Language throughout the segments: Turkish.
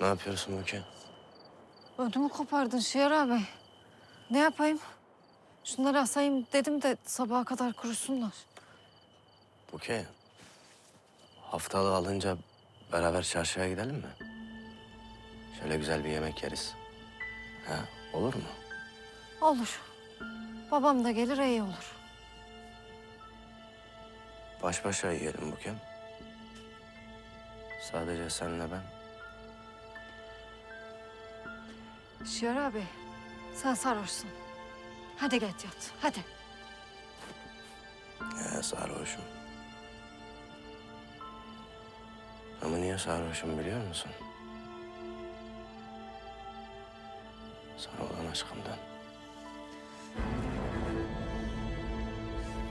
Ne yapıyorsun Buke? Ödümü kopardın Şiar abi. Ne yapayım? Şunları asayım dedim de sabaha kadar kurusunlar. Buke. Haftalığı alınca beraber çarşıya gidelim mi? Şöyle güzel bir yemek yeriz. Ha, olur mu? Olur. Babam da gelir iyi olur. Baş başa yiyelim Buke. Sadece senle ben. Şiar abi sen sarhoşsun. Hadi git yat hadi. He, sarhoşum. Ama niye sarhoşum biliyor musun? Sana olan aşkımdan.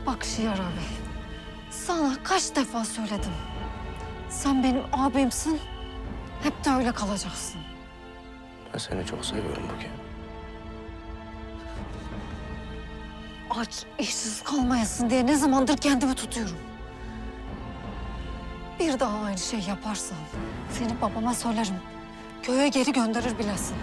Bak Şiar abi. Sana kaç defa söyledim. Sen benim abimsin. Hep de öyle kalacaksın. Ben seni çok seviyorum Buke. Aç, işsiz kalmayasın diye ne zamandır kendimi tutuyorum. Bir daha aynı şey yaparsan seni babama söylerim. Köye geri gönderir bilesin.